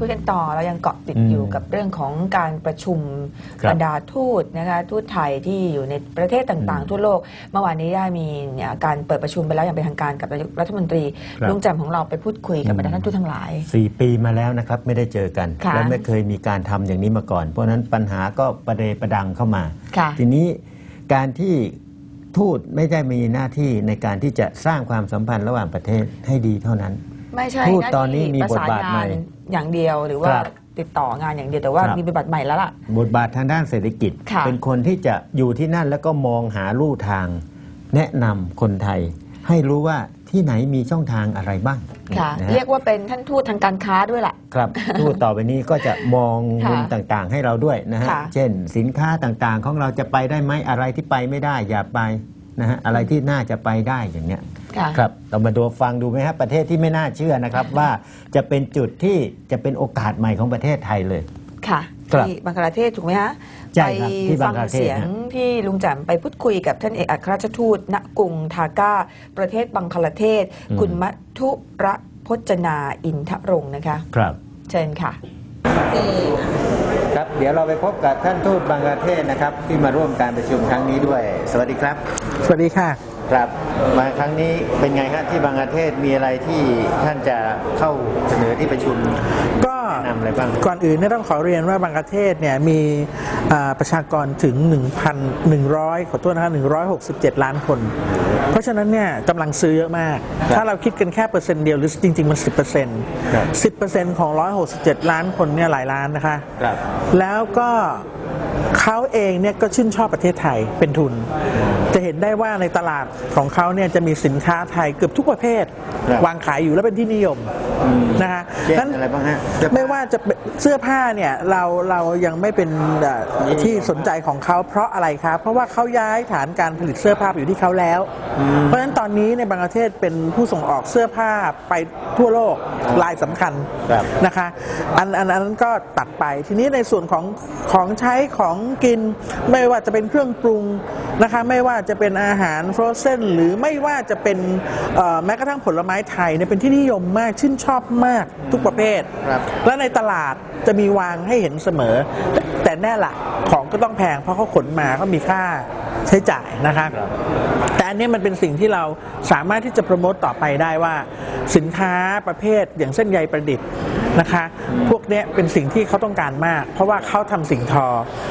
คุยกันต่อเรายังเกาะติดอืมอยู่กับเรื่องของการประชุมครับบรรดาทูตนะคะทูตไทยที่อยู่ในประเทศต่างอืมๆทั่วโลก เมื่อวานนี้ได้มีเนี่ยการเปิดประชุมไปแล้วอย่างเป็นทางการกับนายกรัฐมนตรีครับลุงแจ่มของเราไปพูดคุยกับอืมบรรดาท่านทูตทั้งหลายสี่ปีมาแล้วนะครับไม่ได้เจอกันค่ะและไม่เคยมีการทำอย่างนี้มาก่อน เพราะฉะนั้นปัญหาก็ประเดประดังเข้ามาค่ะทีนี้การที่ทูตไม่ได้มีหน้าที่ในการที่จะสร้างความสัมพันธ์ระหว่างประเทศให้ดีเท่านั้น ไม่ใช่ทูตหาตอนนี้ที่มีประสานบทบาทงาใหม่น อย่างเดียวหรือว่าครับ ติดต่องานอย่างเดียวแต่ว่าครับมีบทบาทใหม่แล้วล่ะ บทบาททางด้านเศรษฐกิจ ค่ะ เป็นคนที่จะอยู่ที่นั่นแล้วก็มองหาลู่ทาง แนะนำคนไทย ให้รู้ว่าที่ไหนมีช่องทางอะไรบ้างค่ะ นะฮะ เรียกว่าเป็นท่านทูตทางการค้าด้วยล่ะ ครับ ทูตต่อไปนี้ก็จะมองค่ะมุมต่างๆ ให้เราด้วยนะฮะ ค่ะ เช่น สินค้าต่างๆ ของเราจะไปได้ไหมอะไรที่ไปไม่ได้อย่าไปนะฮะอะไรที่น่าจะไปได้อย่างเนี้ย ค่ะ ครับเรามาดูฟังดูไหมครับประเทศที่ไม่น่าเชื่อนะครับ ว่าจะเป็นจุดที่จะเป็นโอกาสใหม่ของประเทศไทยเลย ค่ะครับที่บังคลาเทศถูกไหมฮะใช่ไปครับที่บัฟังคลาเทศเสียงฮะ ที่ลุงแจ่มไปพูดคุยกับท่านเอกอัครราชทูตณกรุงทาก้า ประเทศบังคลาเทศ คุณมัทุระพจนาอินทรงค์นะคะ ครับ เชิญค่ะ ครับ เดี๋ยวเราไปพบกับท่านทูตบังคลาเทศนะครับ ที่มาร่วมการประชุมครั้งนี้ด้วย สวัสดีครับ สวัสดีค่ะ ครับ มาครั้งนี้เป็นไงครับที่บังคลาเทศมีอะไรที่ท่านจะเข้าเสนอที่ประชุมก็แนะนำอะไรบ้างก่อนอื่นเนี่ยต้องขอเรียนว่าบางประเทศเนี่ยมีอ่าประชากรถึง 1,100 ขอโทษนะฮะ167 ล้านคน เพราะฉะนั้นเนี่ยกำลังซื้อเยอะมากครับถ้าเราคิดกันแค่เปอร์เซ็นต์เดียวหรือจริง ๆ มัน 10%ครับ10%ของ 167 ล้านคนเนี่ยหลายล้านนะคะครับแล้วก็ เขาเองเนี่ยก็ชื่นชอบประเทศไทยเป็นทุน จะเห็นได้ว่าในตลาดของเขาเนี่ยจะมีสินค้าไทยเกือบทุกประเภทครับวางขายอยู่และเป็นที่นิยม นะคะเช่นนั้นอะไรบ้างฮะเสื้อผ้า ไม่ว่าจะเป็นเสื้อผ้าเนี่ยเราเรายังไม่เป็นเอ่อนี่ที่สนใจของเขาเพราะอะไรครับ เพราะว่าเขาย้ายฐานการผลิตเสื้อผ้าไปอยู่ที่เขาแล้ว เพราะฉะนั้นตอนนี้ในยบางประเทศเป็นผู้ส่งออกเสื้อผ้าไปทั่วโลกรายสำคัญครับ นะคะอันอันอันนั้นก็ตัดไปทีนี้ในส่วนของของใช้ของกิน ไม่ว่าจะเป็นเครื่องปรุงนะคะไม่ว่าจะเป็นอาหารฟรอเซนหรือไม่ว่าจะเป็นเอ่อแม้กระทั่งผลไม้ไทยเนี่ยเป็นที่นิยมมากชื่นชอบมากทุกประเภท ครับและในตลาดจะมีวางให้เห็นเสมอแต่แต่แน่ละของก็ต้องแพงเพราะเขาขนมาก็มีค่าใช้จ่ายนะคะครับ แต่อันเนี้ยมันเป็นสิ่งที่เราสามารถที่จะโปรโมตต่อไปได้ว่า สินค้าประเภทอย่างเส้นใยประดิษฐ์นะคะ พวกเนี้ยเป็นสิ่งที่เขาต้องการมาก เพราะว่าเขาทำสิ่งทอ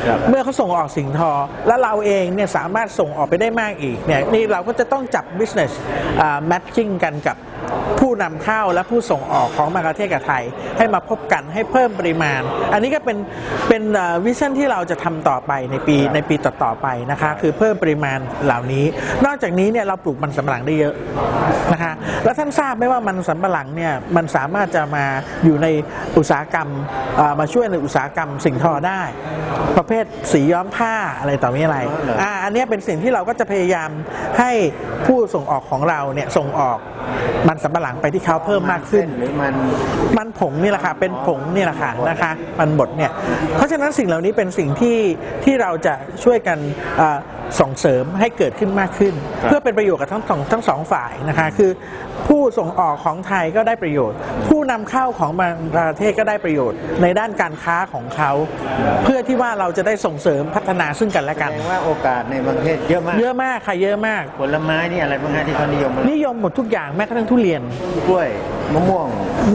ครับ เมื่อเขาส่งออกสิ่งทอ แล้วเราเองเนี่ยสามารถส่งออกไปได้มากอีกเนี่ยนี่เราก็จะต้องจับ business อ่า matching กันกับ ผู้นำเข้าและผู้ส่งออกของมาประเทศกับไทย ให้มาพบกันให้เพิ่มปริมาณ อันนี้ก็เป็นเป็นวิชั่นที่เราจะทำต่อไปในปีในปีต่อๆไปนะคะคือเพิ่มปริมาณเหล่านี้ นอกจากนี้เนี่ยเราปลูกมันสำปะหลังได้เยอะนะคะแล้วท่านทราบไหมว่ามันสำปะหลังเนี่ยมันสามารถจะมาอยู่ในอุตสาหกรรมเอ่อมาช่วยในอุตสาหกรรมสิ่งทอได้ ประเภทสีย้อมผ้าอะไรต่อมีอะไรอ๋อเหรออ่อ่าอันเนี้ยเป็นสิ่งที่เราก็จะพยายามให้ผู้ส่งออกของเราเนี่ยส่งออก มันสำปะหลังไปที่เขาเพิ่มมากขึ้นหรือมันมันผงนี่แหละค่ะเป็นผงนี่แหละค่ะนะคะ มันบดเนี่ยเพราะฉะนั้นสิ่งเหล่านี้เป็นสิ่งที่ที่เราจะช่วยกันเอ่อส่งเสริมให้เกิดขึ้นมากขึ้นครับเพื่อเป็นประโยชน์กับทั้งสองทั้งสองฝ่ายนะคะคือผู้ส่งออกของไทยก็ได้ประโยชน์ ผู้นำเข้าของบางประเทศก็ได้ประโยชน์ ในด้านการค้าของเขา เพื่อที่ว่าเราจะได้ส่งเสริมพัฒนาซึ่งกันและแสกันดงว่าโอกาสในประเทศเยอะมากเยอะมากค่ะเยอะมากผลไม้นี่อะไรบ้างฮะที่เขานิยมนิยมหมดทุกอย่างแม้กระทั่งทุเรียนกล้วย มะม่วง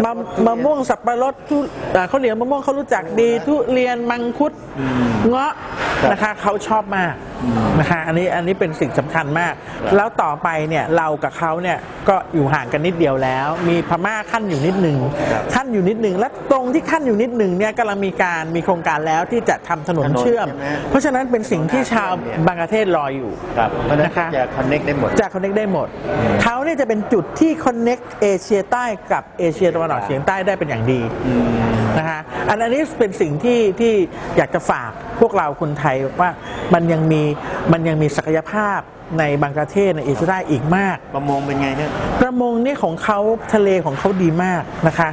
มะมะม่วงสับปะรดทุอ่าข้าวเหนียวมะม่วงเขารู้จักดีทุเรียนมังคุดเงาะครับนะคะเขาชอบมากนะคะอันนี้อันนี้เป็นสิ่งสำคัญมากครับแล้วต่อไปเนี่ยเรากับเขาเนี่ยก็อยู่ห่างกันนิดเดียวแล้ว มีพม่าขั้นอยู่นิดหนึ่งขั้นอยู่นิดหนึ่งและตรงที่ขั้นอยู่นิดหนึ่งเนี่ยกำลังมีการมีโครงการแล้วที่จะทำถนนถนนเชื่อม ใช่ไหม เพราะฉะนั้นเป็นสิ่งที่ชาวเนี่ยบางประเทศรออยู่ ครับเพราะฉะนั้นนะคะ จะคอนเน็กได้หมด จะคอนเน c t ได้หมด เขาเนี่ยจะเป็นจุดที่คอนเน c t เอเชียใต้กับเอเชียตะวันออกเฉียงใต้ได้เป็นอย่างดีนะคะอันอันนี้เป็นสิ่งที่ที่อยากจะฝากพวกเราคนไทยว่ามันยังมีมันยังมีศักยภาพในบางประเทศในเอเชียใต้อีกมาก ประมงเป็นไงเนี่ยประมงเนี่ยของเขาทะเลของเขาดีมากนะคะ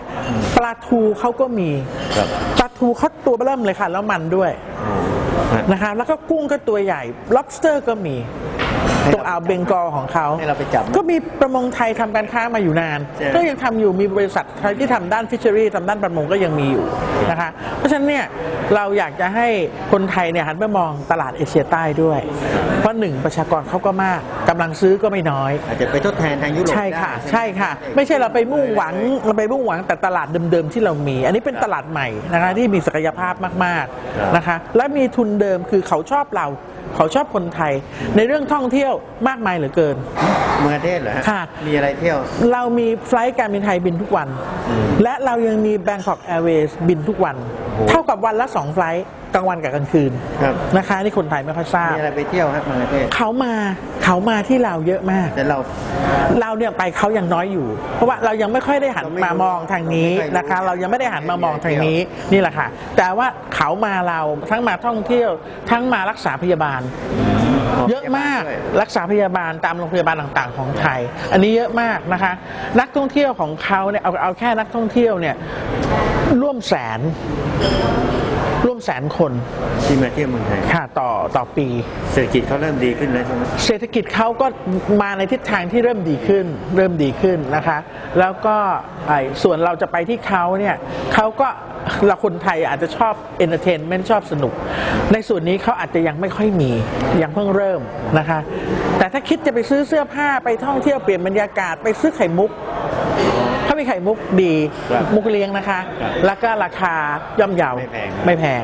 ปลาทูเขาก็มีครับปลาทูเขาตัวเริ่มเลยค่ะ แล้วมันด้วยนะคะแล้วก็กุ้งก็ตัวใหญ่ lobster ก็มี ตรงอ่าวเบงกอลของเขาให้เราไปจับ ก็มีประมงไทยทำการค้ามาอยู่นาน ใช่ ก็ยังทำอยู่มีบริษัทไทยที่ทำด้านฟิชเชอรี่ทำด้านประมงก็ยังมีอยู่นะคะ เพราะฉะนั้นเนี่ยเราอยากจะให้คนไทยเนี่ยหันไปมองตลาดเอเชียใต้ด้วย เพราะหนึ่งประชากรเขาก็มากกำลังซื้อก็ไม่น้อย อาจจะไปทดแทนทางยุโรปใช่ค่ะ ได้ใช่ค่ะ ไม่ใช่เราไปมุ่งหวังเราไปมุ่งหวังแต่ตลาดเดิมๆที่เรามี อันนี้เป็นตลาดใหม่นะคะที่มีศักยภาพมากๆนะคะ และมีทุนเดิมคือเขาชอบเรา เขาชอบคนไทย ในเรื่องท่องเที่ยวมากมายเหลือเกิน เมืองเทศเหรอฮะค่ะ มีอะไรเที่ยว เรามีไฟลท์การบินไทยบินทุกวัน และเรายังมี Bangkok Airways บินทุกวันโอ้โห เท่ากับวันละสองไฟลท์กลางวันกับกลางคืนครับนะคะนี่คนไทยไม่ค่อยทราบมีอะไรไปเที่ยวฮะเมืองเทศเขามาเขามาที่เราเยอะมากแต่เรา เราเนี่ยไปเขายังน้อยอยู่ เพราะว่าเรายังไม่ค่อยได้หันเราไม่มามองทางนี้เราไม่ค่อยรู้นะคะ เรายังไม่ได้หันมามองทางนี้นี่แหละค่ะ แต่ว่าเขามาเราทั้งมาท่องเที่ยวทั้งมารักษาพยาบาล เยอะมากด้วยรักษาพยาบาลตามโรงพยาบาลต่างๆ ของไทย อันนี้เยอะมากนะคะ นักท่องเที่ยวของเขาเนี่ยเอาเอาแค่นักท่องเที่ยวเนี่ยร่วมแสนร่วมแสนคนที่มาเที่ยวเมืองไทยค่ะต่อต่อปี เศรษฐกิจเขาเริ่มดีขึ้นแล้วใช่ไหมเศรษฐกิจเขาก็มาในทิศทางที่เริ่มดีขึ้น เริ่มดีขึ้นนะคะ แล้วก็ไอ้ส่วนเราจะไปที่เขาเนี่ยเขาก็ เราคนไทยอาจจะชอบเอนเตอร์เทนเมนต์ชอบสนุก ในส่วนนี้เขาอาจจะยังไม่ค่อยมี ยังเพิ่งเริ่มนะคะ แต่ถ้าคิดจะไปซื้อเสื้อผ้าไปท่องเที่ยวเปลี่ยนบรรยากาศไปซื้อไข่มุก มีไข่มุกดีครับมุกเลี้ยงนะคะ ครับแล้วก็ราคาย่อมเยาไม่แพงไม่แพง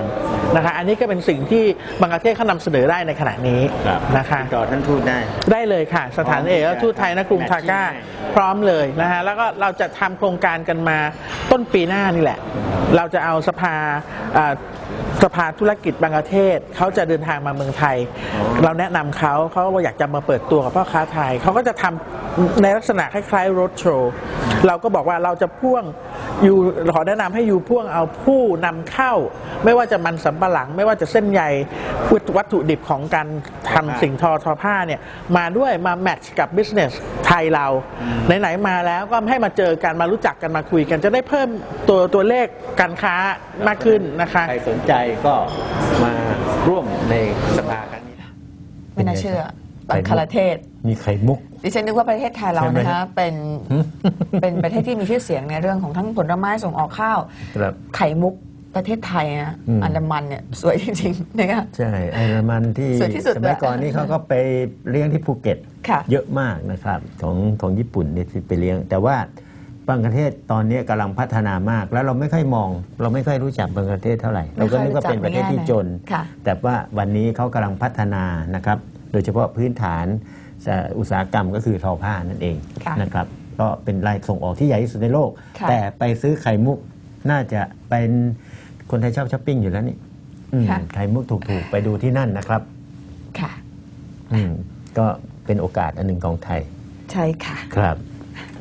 นะคะ อันนี้ก็เป็นสิ่งที่บางประเทศเขานำเสนอได้ในขณะนี้นะคะ ติดต่อท่านทูตได้ ได้เลยค่ะ สถานเอกอัครทูตไทยณกรุงทาก้าแมทชิ่งให้พร้อมเลยนะฮะแล้วก็เราจะทำโครงการกันมาต้นปีหน้านี่แหละ เราจะเอาสภาอ่า สภาธุรกิจบางประเทศเขาจะเดินทางมาเมืองไทย เราแนะนำเขาเขาอยากจะมาเปิดตัวกับพ่อค้าไทยเขาก็จะทำในลักษณะคล้ายๆรถโชว์เราก็บอกว่าเราจะพ่วงอ ยู่ขอแนะนำให้อยู่พ่วงเอาผู้นำเข้า ไม่ว่าจะมันสำปะหลัง ไม่ว่าจะเส้นใยวัตถุดิบของการทำสิ่งทอทอผ้าเนี่ยมาด้วยมาแมทช์กับบิสเนสไทยเรา ไหนๆมาแล้วก็ให้มาเจอกันมารู้จักกันมาคุยกันจะได้เพิ่มตัวตัวเลขการค้ามากขึ้นนะคะใครสนใจก็มาร่วมในสภาครั้งนี้ไม่น่าเชื่อบังคลาเทศมีไข่มุก ดิฉันนึกว่าประเทศไทยเราใช่ไหมนะคะเป็นเป็นประเทศที่มีชื่อเสียงในเรื่องของทั้งผลไม้ส่งออกข้าวครับ ไข่มุกประเทศไทยนะอืมอันดามันเนี่ยสวยจริงๆนะคะใช่ไอ้มันที่สวยที่สุดสมัยก่อนเลยนี่เขาก็ไปเลี้ยงที่ภูเก็ตค่ะเยอะมากนะครับของของญี่ปุ่นเนี่ยที่ไปเลี้ยง แต่ว่าบางประเทศตอนนี้กำลังพัฒนามาก แล้วเราไม่ค่อยมอง เราไม่ค่อยรู้จักบางประเทศเท่าไหร่ เราก็นึกว่าเป็นประเทศที่จนค่ะแต่ว่าวันนี้เขากำลังพัฒนานะครับ โดยเฉพาะพื้นฐานเอ่ออุตสาหกรรมก็คือทอผ้านั่นเองค่ะนะครับ ก็เป็นรายส่งออกที่ใหญ่ที่สุดในโลกค่ะแต่ไปซื้อไข่มุกน่าจะเป็นคนไทยชอบช้อปปิ้งอยู่แล้วนี่อืมค่ะไข่มุกถูกๆ ไปดูที่นั่นนะครับ ค่ะอืมก็เป็นโอกาสอันหนึ่งของไทย ใช่ค่ะ ครับ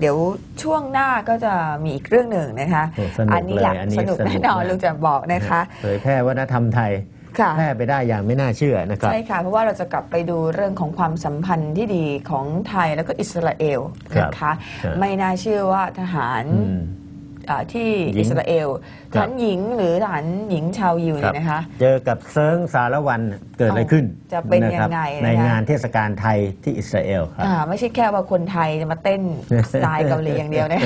เดี๋ยวช่วงหน้าก็จะมีอีกเรื่องหนึ่งนะคะโอ้สนุกนี้แหละเลยอันนี้สนุกสนุกแน่นอนมากลุงจะบอกนะคะ เผยแพร่วัฒนธรรมไทยค่ะ แพร่ไปได้อย่างไม่น่าเชื่อนะครับใช่ค่ะเพราะว่าเราจะกลับไปดูเรื่องของความสัมพันธ์ที่ดีของไทยแล้วก็อิสราเอลครับนะคะครับไม่น่าเชื่อว่าทหาร อืมอ่าที่หญิง อิสราเอลทครับหารหญิงหรือทหารหญิงชาวยิวครัเนี่บยนะคะ เจอกับเซิงสารวันเกิดอะไรขึ้นจะเป็นะครับยังไงนะคะ ในงานเทศกาลไทยที่อิสราเอลครับ อ่าไม่ใช่แค่ว่าคนไทยจะมาเต้นสไตล์เกาหลีอย่างเดียวนะ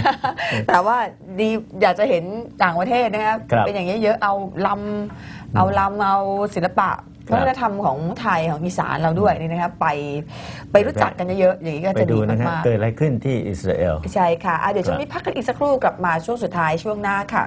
แต่ว่าดีอยากจะเห็นต่างประเทศนะครับครับเป็นอย่างนี้ยเยอะเอาลำเอาลำเอาศิลปะครับ วัฒนธรรมของไทยของอีสานเราด้วยนี่นะครับไปไปรู้จักกันเยอะๆอย่างนี้ก็ไปจะดูดีนะฮะมากเกิดอะไรขึ้นที่อิสราเอลๆใช่ค่ะอะเดี๋ยวช่วงนี้พักกันอีกสักครู่กลับมาช่วงสุดท้ายช่วงหน้าค่ะ